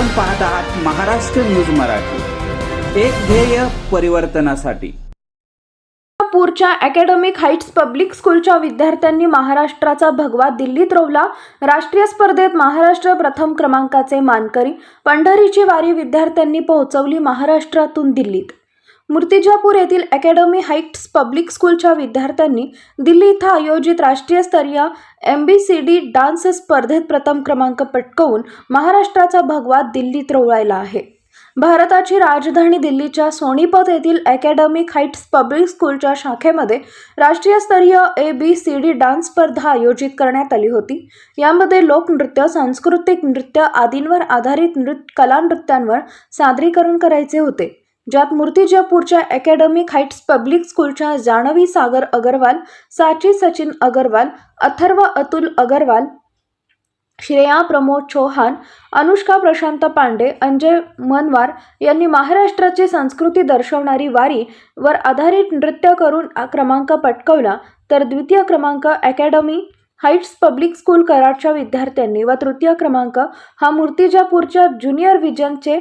आपण पाहत आहात महाराष्ट्र न्यूज मराठी. एक ध्येय परिवर्तनासाठी. पूरच्या अकॅडमिक हाईट्स पब्लिक स्कूलच्या विद्यार्थ्यांनी महाराष्ट्राचा भगवा दिल्लीत रोवला. राष्ट्रीय स्पर्धेत महाराष्ट्र प्रथम क्रमांकाचे मानकरी. पंढरीची वारी विद्यार्थ्यांनी पोहोचवली महाराष्ट्रातून दिल्लीत. मूर्तिजापूर येथील अकॅडमी हाईट्स पब्लिक स्कूलच्या विद्यार्थ्यांनी दिल्ली इथं आयोजित राष्ट्रीय स्तरीय M B C D dance स्पर्धेत प्रथम क्रमांक पटकवून महाराष्ट्राचा भगवा दिल्लीत रोवळायला आहे. भारताची राजधानी दिल्लीच्या सोनीपत येथील अकॅडमिक हाईट्स पब्लिक स्कूलच्या शाखेमध्ये राष्ट्रीय स्तरीय A B C D dance स्पर्धा आयोजित करण्यात आली होती. यामध्ये लोकनृत्य सांस्कृतिक नृत्य आदींवर आधारित नृत्य कला नृत्यांवर सादरीकरण करायचे होते. ज्यात मूर्तिजापूरच्या अकॅडमिक हाईट्स पब्लिक स्कूलच्या जाणवी सागर अगरवाल साची सचिन अगरवाल अथर्व अतुल अगरवाल श्रेया प्रमोद चौहान अनुष्का प्रशांत पांडे अंजय मनवार यांनी महाराष्ट्राची संस्कृती दर्शवणारी वारी वर आधारित नृत्य करून क्रमांक पटकवला. तर द्वितीय क्रमांक अकॅडमी हाईट्स पब्लिक स्कूल कराडच्या विद्यार्थ्यांनी व तृतीय क्रमांक हा मूर्तिजापूरच्या ज्युनियर विजनचे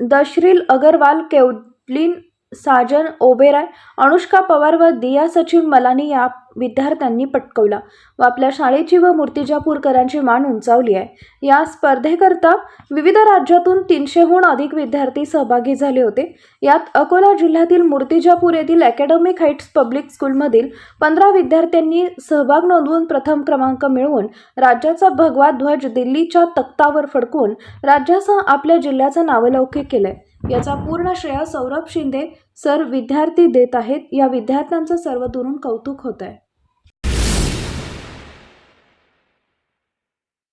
दशरील अगरवाल केवलिन साजन ओबेराय अनुष्का पवार व दिया सचिन मलानी या विद्यार्थ्यांनी पटकवला व आपल्या शाळेची व मूर्तिजापूरकरांची मान उंचावली आहे. या स्पर्धेकरता विविध राज्यातून तीनशेहून अधिक विद्यार्थी सहभागी झाले होते. यात अकोला जिल्ह्यातील मूर्तिजापूर येथील अकॅडमिक हाईट्स पब्लिक स्कूलमधील पंधरा विद्यार्थ्यांनी सहभाग नोंदवून प्रथम क्रमांक मिळवून राज्याचा भगवा ध्वज दिल्लीच्या तख्तावर फडकून राज्यासह आपल्या जिल्ह्याचं नावलौकिक केलं आहे याचा पूर्ण श्रेय सौरभ शिंदे सर विद्यार्थी देत आहेत. या विद्यार्थ्यांचं सर्व दुरून कौतुक होत आहे